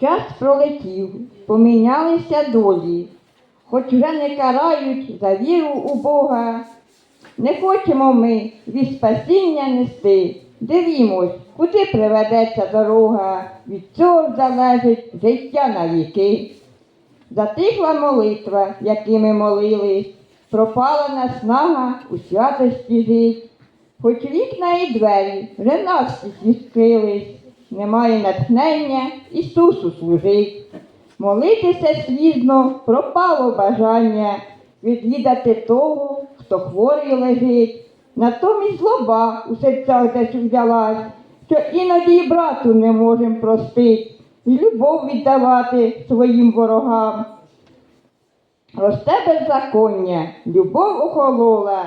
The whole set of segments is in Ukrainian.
Час пролетів, помінялися долі, хоч вже не карають за віру у Бога. Не хочемо ми від спасіння нести. Дивімось, куди приведеться дорога, від цього залежить життя на віки. Затихла молитва, якими молились, пропала наснага у святості жить. Хоч вікна і двері вже навстіж відкрились, немає натхнення Ісусу служить. Молитися слізно пропало бажання відвідати того, хто хворий лежить. Натомість злоба у серцях десь взялась, що іноді й брату не можем простить, і любов віддавати своїм ворогам. Росте беззаконня, любов охолола.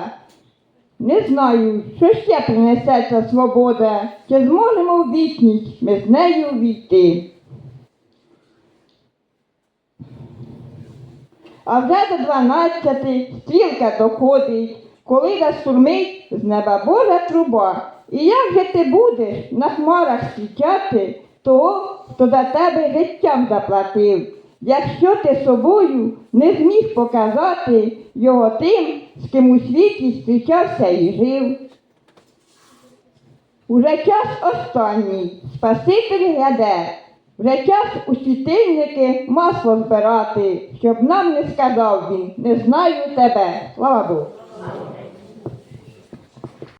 Не знаю, що ще принесе ця свобода, чи зможемо в вічність ми з нею війти. А вже до дванадцяти стрілка доходить, коли застурмить з неба Божа труба. І як же ти будеш на хмарах зустрічати того, хто за тебе життям заплатив, якщо ти собою не зміг показати його тим, з ким у світі зустрічався і жив. Уже час останній, Спаситель гляде, вже час у світильники масло збирати, щоб нам не сказав він, не знаю тебе. Слава Богу.